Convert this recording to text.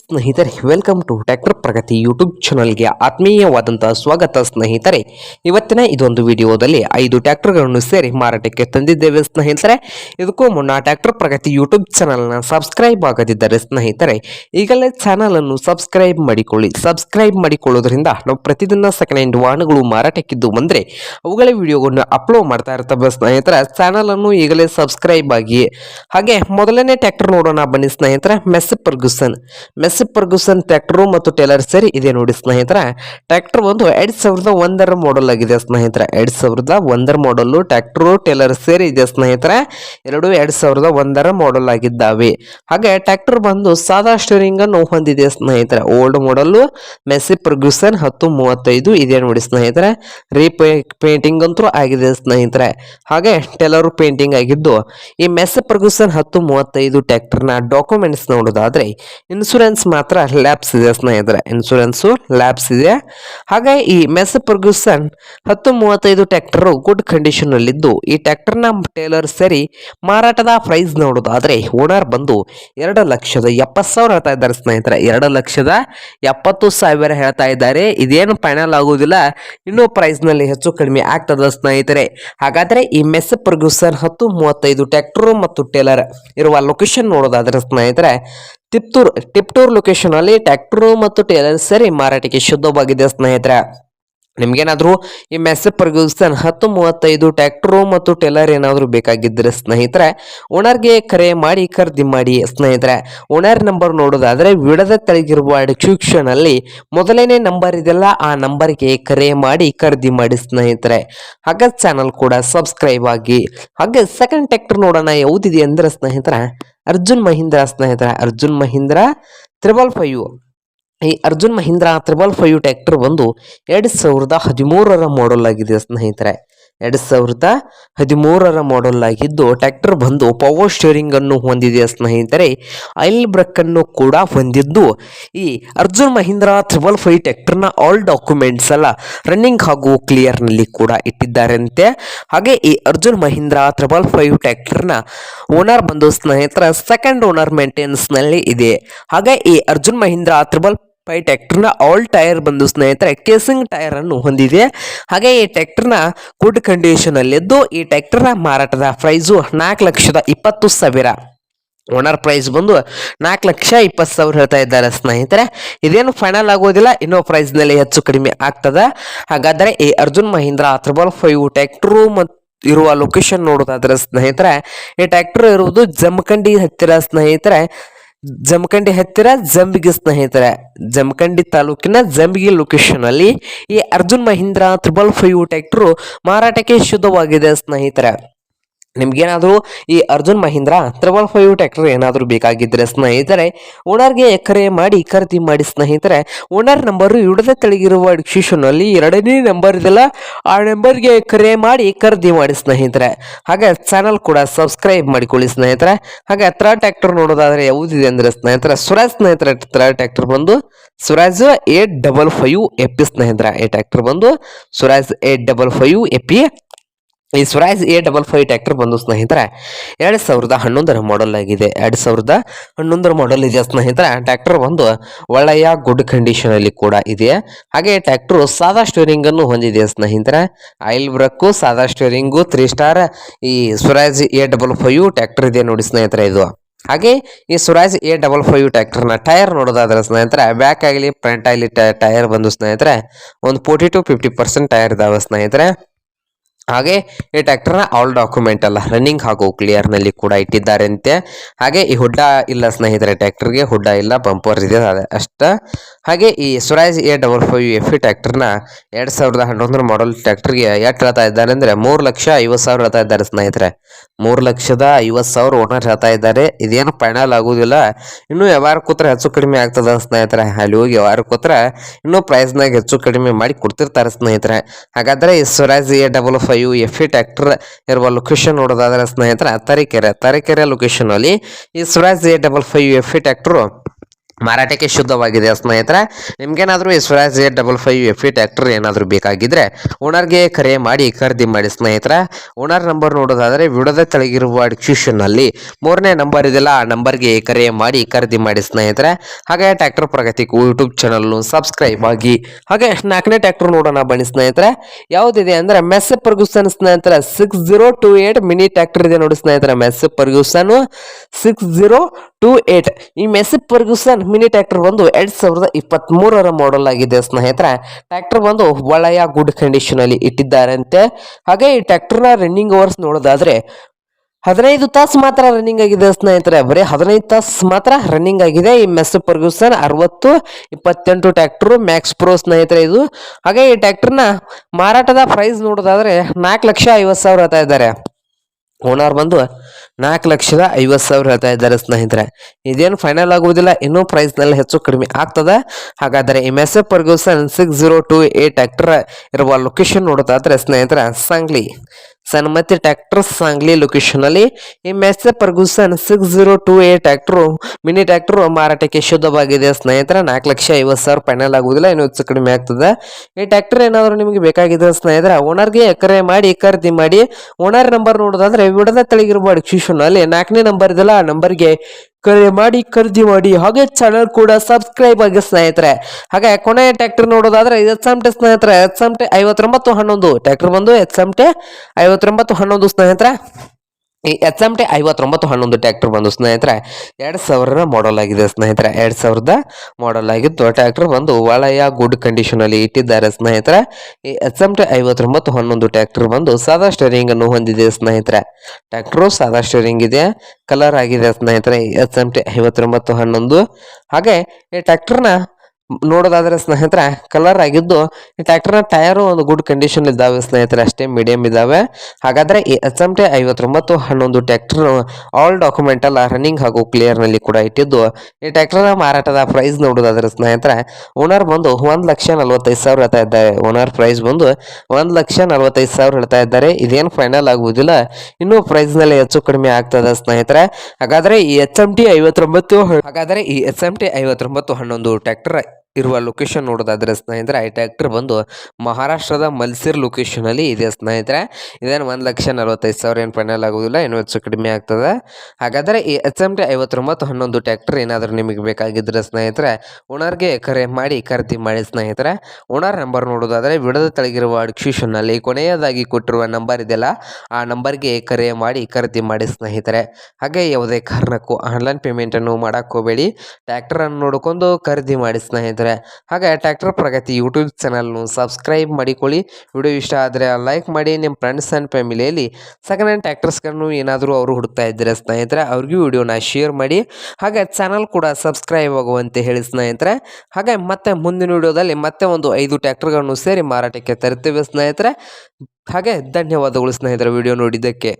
ಸ್ನೇಹಿತರೆ welcome to tractor Pragati YouTube ಚಾನಲ್ಗೆ ಆತ್ಮೀಯವಾದಂತಹ ಸ್ವಾಗತ ಸ್ನೇಹಿತರೆ. ಇವತ್ತಿನ ಇದೊಂದು ವಿಡಿಯೋದಲ್ಲಿ ಐದು ಟ್ಯಾಕ್ಟರ್ಗಳನ್ನು ಸೇರಿ ಮಾರಾಟಕ್ಕೆ ತಂದಿದ್ದೇವೆ ಸ್ನೇಹಿತರೆ. ಇದಕ್ಕೂ ಮುನ್ನ ಟ್ಯಾಕ್ಟರ್ ಪ್ರಗತಿ ಯೂಟ್ಯೂಬ್ ಚಾನಲ್ನ ಸಬ್ಸ್ಕ್ರೈಬ್ ಆಗದಿದ್ದರೆ ಸ್ನೇಹಿತರೆ, ಈಗಲೇ ಚಾನಲನ್ನು ಸಬ್ಸ್ಕ್ರೈಬ್ ಮಾಡಿಕೊಳ್ಳಿ. ಸಬ್ಸ್ಕ್ರೈಬ್ ಮಾಡಿಕೊಳ್ಳೋದ್ರಿಂದ ನಾವು ಪ್ರತಿದಿನ ಸೆಕೆಂಡ್ ಹ್ಯಾಂಡ್ ವಾಹನಗಳು ಮಾರಾಟಕ್ಕಿದ್ದು ಬಂದರೆ, ಅವುಗಳ ವಿಡಿಯೋಗಳನ್ನು ಅಪ್ಲೋಡ್ ಮಾಡ್ತಾ ಇರ್ತವೆ ಸ್ನೇಹಿತರೆ. ಚಾನಲನ್ನು ಈಗಲೇ ಸಬ್ಸ್ಕ್ರೈಬ್ ಆಗಿ. ಹಾಗೆ ಮೊದಲನೇ ಟ್ಯಾಕ್ಟರ್ ನೋಡೋಣ ಬನ್ನಿ ಸ್ನೇಹಿತರೆ. Massey Ferguson Massey Ferguson tractor ಮತ್ತು ಟೇಲರ್ ಸೇರಿ ಇದೆ ನೋಡಿ ಸ್ನೇಹಿತರೆ. ಟ್ರ್ಯಾಕ್ಟರ್ ಒಂದು ಎರಡು ಸಾವಿರದ ಒಂದರ ಮಾಡೆಲ್ ಆಗಿದೆ ಸ್ನೇಹಿತರೆ. ಎರಡು ಸಾವಿರದ ಒಂದರ ಮಾಡಲ್ ಟ್ರ್ಯಾಕ್ಟರ್ ಟೇಲರ್ ಸೇರಿ ಇದೆ ಸ್ನೇಹಿತರೆ. ಎರಡು ಎರಡ್ ಸಾವಿರದ ಒಂದರ ಮಾಡೆಲ್ ಆಗಿದ್ದಾವೆ. ಹಾಗೆ ಟ್ರ್ಯಾಕ್ಟರ್ ಬಂದು ಸಾದಾ ಸ್ಟೋರಿಂಗ್ ಅನ್ನು ಹೊಂದಿದೆ ಸ್ನೇಹಿತರೆ. ಓಲ್ಡ್ ಮಾಡಲ್ ಮೆಸ್ಸಿ ಪರ್ಗುಸನ್ ಹತ್ತು ಮೂವತ್ತೈದು ಇದೆ ನೋಡಿ ಸ್ನೇಹಿತರೆ. ರೀಪೇ ಪೇಂಟಿಂಗ್ ಅಂತೂ ಆಗಿದೆ ಸ್ನೇಹಿತರೆ. ಹಾಗೆ ಟೇಲರ್ ಪೇಂಟಿಂಗ್ ಆಗಿದ್ದು, ಈ ಮೆಸ್ಸಿ ಪರ್ಗುಸನ್ ಹತ್ತು ಮೂವತ್ತೈದು ಟ್ರ್ಯಾಕ್ಟರ್ನ ಡಾಕ್ಯುಮೆಂಟ್ಸ್ ನೋಡೋದಾದ್ರೆ ಇನ್ಸೂರೆನ್ಸ್ ಮಾತ್ರ ಲ್ಯಾಬ್ಸ್ ಇದೆ ಸ್ನೇಹಿತರೆ. ಇನ್ಶೂರೆನ್ಸು ಲ್ಯಾಬ್ಸ್ ಇದೆ. ಹಾಗೆ ಈ ಮೆಸ್ ಪರ್ಗ್ಯೂಸನ್ ಹತ್ತು ಮೂವತ್ತೈದು ಟ್ಯಾಕ್ಟರು ಗುಡ್ ಕಂಡೀಷನ್ನಲ್ಲಿದ್ದು ಈ ಟ್ಯಾಕ್ಟರ್ನ ಟೇಲರ್ ಸರಿ ಮಾರಾಟದ ಪ್ರೈಸ್ ನೋಡೋದಾದರೆ ಓನರ್ ಬಂದು ಎರಡು ಲಕ್ಷದ ಎಪ್ಪತ್ತು ಸಾವಿರ ಹೇಳ್ತಾ ಇದ್ದಾರೆ ಸ್ನೇಹಿತರೆ. ಎರಡು ಲಕ್ಷದ ಎಪ್ಪತ್ತು ಸಾವಿರ ಹೇಳ್ತಾ ಇದ್ದಾರೆ. ಇದೇನು ಫೈನಲ್ ಆಗುವುದಿಲ್ಲ ಇನ್ನೂ ಪ್ರೈಸ್ನಲ್ಲಿ ಹೆಚ್ಚು ಕಡಿಮೆ ಆಗ್ತದ ಸ್ನೇಹಿತರೆ. ಹಾಗಾದರೆ ಈ ಮೆಸ್ ಪರ್ಗ್ಯೂಸನ್ ಹತ್ತು ಮೂವತ್ತೈದು ಟ್ಯಾಕ್ಟ್ರು ಮತ್ತು ಟೇಲರ್ ಇರುವ ಲೊಕೇಶನ್ ನೋಡೋದಾದರೆ ಸ್ನೇಹಿತರೆ ತಿಪ್ಟೂರ್ ಟಿಪ್ಟೂರ್ ಲೊಕೇಶನ್ ಅಲ್ಲಿ ಟ್ಯಾಕ್ಟರ್ ಮತ್ತು ಟೇಲರ್ ಸರಿ ಮಾರಾಟಕ್ಕೆ ಶುದ್ಧವಾಗಿದೆ ಸ್ನೇಹಿತರೆ. ನಿಮ್ಗೇನಾದ್ರೂ ಈ ಮೆಸ್ ಪರ್ಗ್ಯೂಸನ್ ಹತ್ತು ಮೂವತ್ತೈದು ಟ್ಯಾಕ್ಟ್ರು ಮತ್ತು ಟೆಲರ್ ಏನಾದರೂ ಬೇಕಾಗಿದ್ದರೆ ಸ್ನೇಹಿತರೆ ಓನರ್ಗೆ ಕರೆ ಮಾಡಿ ಖರೀದಿ ಮಾಡಿ ಸ್ನೇಹಿತರೆ. ಓನರ್ ನಂಬರ್ ನೋಡೋದಾದರೆ ವಿಡದ ತೆಳಗಿರುವ ಡಿಸ್ಕ್ರಿಪ್ಷನಲ್ಲಿ ಮೊದಲನೇ ನಂಬರ್ ಇದೆಲ್ಲ ಆ ನಂಬರ್ಗೆ ಕರೆ ಮಾಡಿ ಖರೀದಿ ಮಾಡಿ ಸ್ನೇಹಿತರೆ. ಹಾಗೆ ಚಾನಲ್ ಕೂಡ ಸಬ್ಸ್ಕ್ರೈಬ್ ಆಗಿ, ಹಾಗೆ ಸೆಕೆಂಡ್ ಟ್ಯಾಕ್ಟ್ರ್ ನೋಡೋಣ ಯಾವುದಿದೆ ಅಂದರೆ ಸ್ನೇಹಿತರೆ, ಅರ್ಜುನ್ ಮಹೀಂದ್ರ ಸ್ನೇಹಿತರೆ, ಅರ್ಜುನ್ ಮಹೀಂದ್ರ ತ್ರಿಬಲ್ ಫೈವ್. ಈ Arjun Mahindra triple five tractor ಬಂದು ಎರಡು ಸಾವಿರದ ಹದಿಮೂರರ ಮಾಡೆಲ್ ಆಗಿದೆ ಸ್ನೇಹಿತರೆ. ಎರಡು ಸಾವಿರದ ಹದಿಮೂರರ ಮಾಡೆಲ್ ಆಗಿದ್ದು ಟ್ಯಾಕ್ಟರ್ ಬಂದು ಪವರ್ ಸ್ಟೇರಿಂಗ್ ಅನ್ನು ಹೊಂದಿದೆ ಸ್ನೇಹಿತರೆ. ಐಲ್ ಬ್ರಕ್ ಅನ್ನು ಕೂಡ ಹೊಂದಿದ್ದು ಈ ಅರ್ಜುನ್ ಮಹೀಂದ್ರ ತ್ರಿಬಲ್ ಫೈವ್ ಟ್ಯಾಕ್ಟರ್ನ ಆಲ್ ಡಾಕ್ಯುಮೆಂಟ್ಸ್ ಎಲ್ಲ ರನ್ನಿಂಗ್ ಹಾಗೂ ಕ್ಲಿಯರ್ನಲ್ಲಿ ಕೂಡ ಇಟ್ಟಿದ್ದಾರಂತೆ. ಹಾಗೆ ಈ ಅರ್ಜುನ್ ಮಹೀಂದ್ರ ತ್ರಿಬಲ್ ಫೈವ್ ಟ್ಯಾಕ್ಟರ್ನ ಓನರ್ ಬಂದು ಸ್ನೇಹಿತರ ಸೆಕೆಂಡ್ ಓನರ್ ಮೇಂಟೆನೆನ್ಸ್ನಲ್ಲಿ ಇದೆ. ಹಾಗೆ ಈ ಅರ್ಜುನ್ ಮಹೀಂದ್ರ ತ್ರಿಬಲ್ ಫೈ ಟ್ಯಾಕ್ಟರ್ನ ಆಲ್ ಟೈರ್ ಬಂದು ಸ್ನೇಹಿತರೆ ಕೇಸಿಂಗ್ ಟೈರ್ ಅನ್ನು ಹೊಂದಿದೆ. ಹಾಗೆ ಈ ಟ್ಯಾಕ್ಟರ್ನ ಗುಡ್ ಕಂಡೀಷನ್ ಅಲ್ಲಿದ್ದು ಈ ಟ್ಯಾಕ್ಟರ್ನ ಮಾರಾಟದ ಪ್ರೈಸು ನಾಲ್ಕು ಲಕ್ಷದ ಇಪ್ಪತ್ತು ಸಾವಿರ. ಓನರ್ ಪ್ರೈಸ್ ಬಂದು ನಾಲ್ಕು ಲಕ್ಷ ಇಪ್ಪತ್ತು ಸಾವಿರ ಹೇಳ್ತಾ ಇದ್ದಾರೆ ಸ್ನೇಹಿತರೆ. ಇದೇನು ಫೈನಲ್ ಆಗೋದಿಲ್ಲ, ಇನ್ನೂ ಪ್ರೈಸ್ನಲ್ಲಿ ಹೆಚ್ಚು ಕಡಿಮೆ ಆಗ್ತದೆ. ಹಾಗಾದರೆ ಈ Arjun Mahindra triple five tractor ಮತ್ತು ಇರುವ ಲೊಕೇಶನ್ ನೋಡೋದಾದ್ರೆ ಸ್ನೇಹಿತರೆ, ಈ ಟ್ಯಾಕ್ಟರ್ ಇರುವುದು ಜಮಖಂಡಿ ಹತ್ತಿರ ಸ್ನೇಹಿತರೆ. ಜಮಖಂಡಿ ಹತ್ತಿರ, ಜಂಬಿಗೆ ಸ್ನೇಹಿತರೆ. ಜಮಖಂಡಿ ತಾಲೂಕಿನ ಜಂಬಿಗೆ ಲೊಕೇಶನ್ ಅಲ್ಲಿ ಈ Arjun Mahindra triple five tractor ಮಾರಾಟಕ್ಕೆ ಶುದ್ಧವಾಗಿದೆ ಸ್ನೇಹಿತರೆ. ನಿಮ್ಗೇನಾದರೂ ಈ Arjun Mahindra triple five tractor ಏನಾದರೂ ಬೇಕಾಗಿದ್ದರೆ ಸ್ನೇಹಿತರೆ, ಓನರ್ಗೆ ಕರೆ ಮಾಡಿ, ಖರೀದಿ ಮಾಡಿ ಸ್ನೇಹಿತರೆ, ಓನರ್ ನಂಬರು ಇಡದ ತೆಳಗಿರುವ ಡಿಸ್ಕ್ರಿಪ್ಷನ್ ಅಲ್ಲಿ ಎರಡನೇ ನಂಬರ್ ಇದೆಲ್ಲ. ಆ ನಂಬರ್ಗೆ ಕರೆ ಮಾಡಿ, ಖರೀದಿ ಮಾಡಿ ಸ್ನೇಹಿತರೆ. ಹಾಗೆ ಚಾನಲ್ ಕೂಡ ಸಬ್ಸ್ಕ್ರೈಬ್ ಮಾಡಿಕೊಳ್ಳಿ ಸ್ನೇಹಿತರೆ. ಹಾಗೆ ಹತ್ರ ಟ್ರ್ಯಾಕ್ಟರ್ ನೋಡೋದಾದರೆ ಯಾವುದಿದೆ ಅಂದರೆ ಸ್ನೇಹಿತರೆ ಸ್ವರಾಜ್ ಸ್ನೇಹಿತರೆ ಹತ್ರ ಟ್ರ್ಯಾಕ್ಟರ್ ಬಂದು Swaraj eight double five FE ಸ್ನೇಹಿತರೆ ಈ ಟ್ರ್ಯಾಕ್ಟರ್ ಬಂದು Swaraj eight double five FE ಈ Swaraj eight double five tractor ಬಂದು ಸ್ನೇಹಿತರೆ, ಎರಡು ಸಾವಿರದ ಹನ್ನೊಂದರ ಮಾಡೆಲ್ ಆಗಿದೆ. ಎರಡು ಸಾವಿರದ ಹನ್ನೊಂದರ ಮಾಡೆಲ್ ಇದೆ ಸ್ನೇಹಿತರೆ ಟ್ಯಾಕ್ಟರ್ ಒಂದು ಒಳ್ಳೆಯ ಗುಡ್ ಕಂಡೀಷನ್ ಅಲ್ಲಿ ಕೂಡ ಇದೆ. ಹಾಗೆ ಟ್ಯಾಕ್ಟರ್ ಸಾದಾ ಸ್ಟೋರಿಂಗ್ ಅನ್ನು ಹೊಂದಿದೆ ಸ್ನೇಹಿತರೆ. ಆಯಿಲ್ ಬ್ರಕ್, ಸಾದಾ ಸ್ಟೋರಿಂಗು ತ್ರೀ ಸ್ಟಾರ್ ಈ Swaraj eight double five tractor ಇದೆ ನೋಡಿ ಸ್ನೇಹಿತರೆ ಇದು. ಹಾಗೆ ಈ ಸ್ವರಾಜ್ ಎ ಡಬಲ್ ಫೈವ್ನ ಟೈರ್ ನೋಡೋದಾದ್ರೆ ಸ್ನೇಹಿತರೆ ಬ್ಯಾಕ್ ಆಗಲಿ ಫ್ರಂಟ್ ಆಗಲಿ ಟೈರ್ ಬಂದು ಸ್ನೇಹಿತರೆ, ಒಂದು forty to fifty percent tyre ಇದಾವೆ ಸ್ನೇಹಿತರೆ. ಹಾಗೆ ಈ ಟ್ರ್ಯಾಕ್ಟರ್ನ ಆಲ್ ಡಾಕ್ಯುಮೆಂಟ್ ಅಲ್ಲ ರನ್ನಿಂಗ್ ಹಾಗೂ ಕ್ಲಿಯರ್ನಲ್ಲಿ ಕೂಡ ಇಟ್ಟಿದ್ದಾರೆ ಅಂತೆ ಹಾಗೆ ಈ ಹುಡ್ಡ ಇಲ್ಲ ಸ್ನೇಹಿತರೆ ಟ್ರ್ಯಾಕ್ಟರ್ಗೆ ಹುಡ್ಡ ಇಲ್ಲ ಬಂಪರ್ ಇದೆ ಅಷ್ಟ. ಹಾಗೆ ಈ Swaraj eight double five F E ಟ್ರ್ಯಾಕ್ಟರ್ನ ಎರಡು ಸಾವಿರದ ಹನ್ನೊಂದರ ಮಾಡಲ್ ಟ್ರ್ಯಾಕ್ಟರ್ಗೆ ಎಷ್ಟು ಹೇಳ್ತಾ ಇದ್ದಾರೆ ಅಂದರೆ ಮೂರು ಲಕ್ಷ ಐವತ್ತು ಸಾವಿರ ಹೇಳ್ತಾ ಇದ್ದಾರೆ ಸ್ನೇಹಿತರೆ. ಮೂರು ಲಕ್ಷದ ಐವತ್ತು ಸಾವಿರ ಓನರ್ ಹೇಳ್ತಾ ಇದ್ದಾರೆ. ಇದೇನು ಫೈನಲ್ ಆಗೋದಿಲ್ಲ. ಇನ್ನೂ ವ್ಯವಹಾರ ಕೂತ್ರೆ ಹೆಚ್ಚು ಕಡಿಮೆ ಆಗ್ತದ ಸ್ನೇಹಿತರೆ. ಅಲ್ಲಿ ಹೋಗಿ ವ್ಯವಹಾರ ಕೂತ್ರೆ ಇನ್ನೂ ಪ್ರೈಸ್ನಾಗ ಹೆಚ್ಚು ಕಡಿಮೆ ಮಾಡಿ ಕೊಡ್ತಿರ್ತಾರೆ ಸ್ನೇಹಿತರೆ. ಹಾಗಾದ್ರೆ ಈ Swaraj eight double five F E tractor ಇರುವ ಲೊಕೇಶನ್ ನೋಡೋದಾದ್ರೆ ಸ್ನೇಹಿತರೆ ತರೀಕೆರೆ ತರೀಕೆರೆ ಲೊಕೇಶನ್ ಅಲ್ಲಿ ಈ Swaraj eight double five F E tractor ಮಾರಾಟಕ್ಕೆ ಶುದ್ಧವಾಗಿದೆ. ಸ್ನೇಹಿತರೆ, ನಿಮ್ಗೇನಾದರೂ Swaraj eight double five F E tractor ಏನಾದರೂ ಬೇಕಾಗಿದ್ದರೆ ಓನರ್ಗೆ ಕರೆ ಮಾಡಿ, ಖರೀದಿ ಮಾಡಿ. ಸ್ನೇಹಿತರೆ, ಓನರ್ ನಂಬರ್ ನೋಡೋದಾದರೆ ವಿಡದ ತೆಳಗಿರುವ ಡಿಸ್ಕ್ರಿಪ್ಷನ್ನಲ್ಲಿ ಮೂರನೇ ನಂಬರ್ ಇದೆಯಲ್ಲ ಆ ನಂಬರ್ಗೆ ಕರೆ ಮಾಡಿ, ಖರೀದಿ ಮಾಡಿ. ಸ್ನೇಹಿತರೆ, ಹಾಗೆ ಟ್ಯಾಕ್ಟರ್ ಪ್ರಗತಿಗೂ ಯೂಟ್ಯೂಬ್ ಚಾನಲ್ನು ಸಬ್ಸ್ಕ್ರೈಬ್ ಆಗಿ, ಹಾಗೆ ನಾಲ್ಕನೇ ಟ್ಯಾಕ್ಟರ್ ನೋಡೋಣ ಬನ್ನಿ. ಸ್ನೇಹಿತರೆ, ಯಾವುದಿದೆ ಅಂದರೆ ಮೆಸ್ ಪರ್ಗೂಸನ್ ಸ್ನೇಹಿತರೆ six zero two eight mini tractor ಇದೆ ನೋಡಿ ಸ್ನೇಹಿತರೆ. Massey Ferguson six zero two eight. ಈ ಮೆಸ್ ಪರ್ಗೂಸನ್ ಮಿನಿ ಟ್ರ್ಯಾಕ್ಟರ್ ಬಂದು ಎರಡ್ ಸಾವಿರದ ಇಪ್ಪತ್ತ್ ಮೂರರ ಮಾಡೆಲ್ ಆಗಿದೆ ಸ್ನೇಹಿತರೆ. ಟ್ರ್ಯಾಕ್ಟರ್ ಬಂದು ಒಳ್ಳೆಯ ಗುಡ್ ಕಂಡೀಷನ್ ಅಲ್ಲಿ ಇಟ್ಟಿದ್ದಾರಂತೆ. ಹಾಗೆ ಈ ಟ್ರ್ಯಾಕ್ಟರ್ನ ರನ್ನಿಂಗ್ ಅವರ್ಸ್ ನೋಡೋದಾದ್ರೆ ಹದಿನೈದು ತಾಸು ಮಾತ್ರ ರನ್ನಿಂಗ್ ಆಗಿದೆ ಸ್ನೇಹಿತರೆ. ಬರೀ ಹದಿನೈದು ತಾಸು ಮಾತ್ರ ರನ್ನಿಂಗ್ ಆಗಿದೆ ಈ ಮೆಸ್ ಪರ್ಗೂಸನ್ ಅರವತ್ತು, ಇಪ್ಪತ್ತೆಂಟು ಟ್ರ್ಯಾಕ್ಟರ್ ಮ್ಯಾಕ್ಸ್ ಪ್ರೋ ಸ್ನೇಹಿತರೆ ಇದು. ಹಾಗೆ ಈ ಟ್ರ್ಯಾಕ್ಟರ್ನ ಮಾರಾಟದ ಪ್ರೈಸ್ ನೋಡೋದಾದ್ರೆ ನಾಲ್ಕು ಲಕ್ಷ ಐವತ್ತು ಸಾವಿರ ಆತ ಇದ್ದಾರೆ. ಓನರ್ ಬಂದು ನಾಲ್ಕು ಲಕ್ಷದ ಐವತ್ತು ಸಾವಿರ ಹೇಳ್ತಾ ಇದ್ದಾರೆ ಸ್ನೇಹಿತರೆ. ಇದೇನು ಫೈನಲ್ ಆಗುವುದಿಲ್ಲ, ಇನ್ನೂ ಪ್ರೈಸ್ನಲ್ಲಿ ಹೆಚ್ಚು ಕಡಿಮೆ ಆಗ್ತದೆ. ಹಾಗಾದರೆ S F Ferguson six zero two eight tractor ಇರುವ ಲೊಕೇಶನ್ ನೋಡೋದಾದ್ರೆ ಸ್ನೇಹಿತರೆ ಸಾಂಗ್ಲಿ ಸನ್ಮತಿ ಟ್ರ್ಯಾಕ್ಟರ್ ಸಾಂಗ್ಲಿ ಲೊಕೇಶನಲ್ಲಿ ಈ Massey Ferguson six zero two eight tractor, mini tractor ಮಾರಾಟಕ್ಕೆ ಶುದ್ಧವಾಗಿದೆ. ಸ್ನೇಹಿತರೆ, ನಾಲ್ಕು ಲಕ್ಷ ಐವತ್ತು ಸಾವಿರ ಫೈನಲ್ ಆಗುವುದಿಲ್ಲ, ಇನ್ನೂ ಹೆಚ್ಚು ಕಡಿಮೆ ಆಗ್ತದೆ. ಈ ಟ್ರ್ಯಾಕ್ಟರ್ ಏನಾದರೂ ನಿಮಗೆ ಬೇಕಾಗಿದೆ ಸ್ನೇಹಿತರೆ ಓನರ್ಗೆ ಕರೆ ಮಾಡಿ, ಖರೀದಿ ಮಾಡಿ ಓನರ್ ನಂಬರ್ ನೋಡೋದಾದ್ರೆ ವಿಡದ ತೆಳಗಿರುವ ಡಿಸ್ಕ್ರಿಪ್ಷನ್ ಅಲ್ಲಿ ನಾಲ್ಕನೇ ನಂಬರ್ ಇದೆಲ್ಲ ಆ ನಂಬರ್ಗೆ ಕರೆ ಮಾಡಿ, ಖರೀದಿ ಮಾಡಿ. ಹಾಗೆ ಚಾನಲ್ ಕೂಡ ಸಬ್ಸ್ಕ್ರೈಬ್ ಆಗಿ ಸ್ನೇಹಿತರೆ. ಹಾಗೆ ಕೊನೆಯ ಟ್ರ್ಯಾಕ್ಟರ್ ನೋಡೋದಾದ್ರೆ ಎಚ್ ಎಂ ಟಿ ಸ್ನೇಹಿತರೆ ಎಚ್ ಎಂ ಟಿ ಐವತ್ತೊಂಬತ್ತು ಹನ್ನೊಂದು. ಟ್ಯಾಕ್ಟರ್ ಬಂದು ಎಚ್ ಎಂ ಟಿ ಐವತ್ತೊಂಬತ್ತು ಹನ್ನೊಂದು ಸ್ನೇಹಿತರೆ. ಈ ಎಚ್ ಎಂ ಟಿ ಐವತ್ತೊಂಬತ್ತು ಹನ್ನೊಂದು ಟ್ಯಾಕ್ಟರ್ ಬಂದು ಸ್ನೇಹಿತರೆ, ಎರಡು ಸಾವಿರದ ಮಾಡೆಲ್ ಆಗಿದೆ ಸ್ನೇಹಿತರೆ, ಎರಡು ಸಾವಿರದ ಮಾಡೆಲ್ ಆಗಿದ್ದು ಟ್ಯಾಕ್ಟರ್ ಬಂದು ಒಳ್ಳೆಯ ಗುಡ್ ಕಂಡೀಷನಲ್ಲಿ ಇಟ್ಟಿದ್ದಾರೆ ಸ್ನೇಹಿತರೆ. ಈ ಎಚ್ ಎಂ ಟಿ ಐವತ್ತೊಂಬತ್ತು ಹನ್ನೊಂದು ಟ್ಯಾಕ್ಟರ್ ಬಂದು ಸಾದಾ ಸ್ಟೇರಿಂಗ್ ಅನ್ನು ಹೊಂದಿದೆ ಸ್ನೇಹಿತರೆ. ಟ್ಯಾಕ್ಟ್ರು ಸಾದಾ ಸ್ಟೇರಿಂಗ್ ಇದೆ ಕಲರ್ ಆಗಿದೆ ಸ್ನೇಹಿತರೆ ಎಚ್ ಎಂ ಟಿ ಐವತ್ತೊಂಬತ್ತು ಹನ್ನೊಂದು. ಹಾಗೆ ಈ ಟ್ರ್ಯಾಕ್ಟರ್ನ ನೋಡೋದಾದ್ರೆ ಸ್ನೇಹಿತರೆ ಕಲರ್ ಆಗಿದ್ದು ಈ ಟ್ರ್ಯಾಕ್ಟರ್ನ ಟೈರು ಒಂದು ಗುಡ್ ಕಂಡೀಷನ್ ಇದ್ದಾವೆ ಸ್ನೇಹಿತರೆ, ಅಷ್ಟೇ ಮೀಡಿಯಂ ಇದ್ದಾವೆ. ಹಾಗಾದ್ರೆ ಈ ಎಚ್ ಎಂ ಟಿ ಐವತ್ತೊಂಬತ್ತು ಹನ್ನೊಂದು ಟ್ರ್ಯಾಕ್ಟರ್ ಆಲ್ ಡಾಕ್ಯುಮೆಂಟ್ ಎಲ್ಲ ರನ್ನಿಂಗ್ ಹಾಗೂ ಕ್ಲಿಯರ್ನಲ್ಲಿ ಕೂಡ ಇಟ್ಟಿದ್ದು, ಈ ಟ್ರ್ಯಾಕ್ಟರ್ನ ಮಾರಾಟದ ಪ್ರೈಸ್ ನೋಡೋದಾದ್ರೆ ಸ್ನೇಹಿತರೆ ಓನರ್ ಬಂದು ಒಂದ್ ಲಕ್ಷ ನಲವತ್ತೈದು ಸಾವಿರ ಹೇಳ್ತಾ ಇದ್ದಾರೆ. ಓನರ್ ಪ್ರೈಸ್ ಬಂದು ಒಂದ್ ಲಕ್ಷ ನಲವತ್ತೈದು ಸಾವಿರ ಹೇಳ್ತಾ ಇದ್ದಾರೆ. ಇದೇನು ಫೈನಲ್ ಆಗುವುದಿಲ್ಲ. ಇನ್ನೂ ಪ್ರೈಸ್ನಲ್ಲಿ ಹೆಚ್ಚು ಕಡಿಮೆ ಆಗ್ತದೆ ಸ್ನೇಹಿತರೆ. ಹಾಗಾದ್ರೆ ಈ ಎಚ್ ಎಂ ಟಿ ಐವತ್ತೊಂಬತ್ತು ಹಾಗಾದ್ರೆ ಈ ಎಚ್ ಎಂ ಟಿ ಐವತ್ತೊಂಬತ್ತು ಹನ್ನೊಂದು ಟ್ರ್ಯಾಕ್ಟರ್ ಇರುವ ಲೊಕೇಶನ್ ನೋಡೋದಾದ್ರೆ ಸ್ನೇಹಿತರೆ ಈ ಟ್ಯಾಕ್ಟರ್ ಬಂದು ಮಹಾರಾಷ್ಟ್ರದ ಮಲ್ಸಿರ್ ಲೊಕೇಶನ್ ಅಲ್ಲಿ ಇದೆ ಸ್ನೇಹಿತರೆ. ಇದೇನು ಒಂದು ಲಕ್ಷ ನಲವತ್ತೈದು ಸಾವಿರ ಏನು ಫೈನಲ್ ಆಗೋದಿಲ್ಲ ಏನು ಹೆಚ್ಚು ಕಡಿಮೆ ಆಗ್ತದೆ. ಹಾಗಾದರೆ ಈ ಎಚ್ ಎಂ ಟಿ ಐವತ್ತೊಂಬತ್ತು ಹನ್ನೊಂದು ಟ್ಯಾಕ್ಟರ್ ಏನಾದರೂ ನಿಮಗೆ ಬೇಕಾಗಿದ್ದರೆ ಸ್ನೇಹಿತರೆ, ಓನರ್ಗೆ ಕರೆ ಮಾಡಿ, ಖರೀದಿ ಮಾಡಿ ಸ್ನೇಹಿತರೆ. ಓನರ್ ನಂಬರ್ ನೋಡೋದಾದರೆ ವಿಡದ ತಳಗಿರುವ ಡಿಸ್ಕ್ರಿಪ್ಷನ್ನಲ್ಲಿ ಕೊನೆಯದಾಗಿ ಕೊಟ್ಟಿರುವ ನಂಬರ್ ಇದೆಯಲ್ಲ, ಆ ನಂಬರ್ಗೆ ಕರೆ ಮಾಡಿ, ಖರೀದಿ ಮಾಡಿ ಸ್ನೇಹಿತರೆ. ಹಾಗೆ ಯಾವುದೇ ಕಾರಣಕ್ಕೂ ಆನ್ಲೈನ್ ಪೇಮೆಂಟನ್ನು ಮಾಡೋಕ್ಕೆ ಹೋಗಬೇಡಿ. ನೋಡಿಕೊಂಡು ನೋಡ್ಕೊಂಡು ಖರೀದಿ ಮಾಡಿ ಸ್ನೇಹಿತರೆ. ಹಾಗೆ ಟ್ಯಾಕ್ಟರ್ ಪ್ರಗತಿ ಯೂಟ್ಯೂಬ್ ಚಾನಲ್ನು ಸಬ್ಸ್ಕ್ರೈಬ್ ಮಾಡಿಕೊಳ್ಳಿ. ವಿಡಿಯೋ ಇಷ್ಟ ಆದರೆ ಲೈಕ್ ಮಾಡಿ ನಿಮ್ಮ ಫ್ರೆಂಡ್ಸ್ ಆ್ಯಂಡ್ ಫ್ಯಾಮಿಲಿಯಲ್ಲಿ. ಸೆಕೆಂಡ್ ಹ್ಯಾಂಡ್ ಟ್ಯಾಕ್ಟರ್ಸ್ಗಳನ್ನು ಏನಾದರೂ ಅವರು ಹುಡುಕ್ತಾ ಇದ್ದರೆ ಸ್ನೇಹಿತರೆ, ಅವ್ರಿಗೂ ವಿಡಿಯೋನ ಶೇರ್ ಮಾಡಿ. ಹಾಗೆ ಚಾನಲ್ ಕೂಡ ಸಬ್ಸ್ಕ್ರೈಬ್ ಆಗುವಂತೆ ಹೇಳಿ ಸ್ನೇಹಿತರೆ. ಹಾಗೆ ಮತ್ತೆ ಮುಂದಿನ ವಿಡಿಯೋದಲ್ಲಿ ಮತ್ತೆ ಒಂದು ಐದು ಟ್ಯಾಕ್ಟರ್ಗಳನ್ನು ಸೇರಿ ಮಾರಾಟಕ್ಕೆ ತರುತ್ತೇವೆ ಸ್ನೇಹಿತರೆ. ಹಾಗೆ ಧನ್ಯವಾದಗಳು ಸ್ನೇಹಿತರೆ ವಿಡಿಯೋ ನೋಡಿದ್ದಕ್ಕೆ.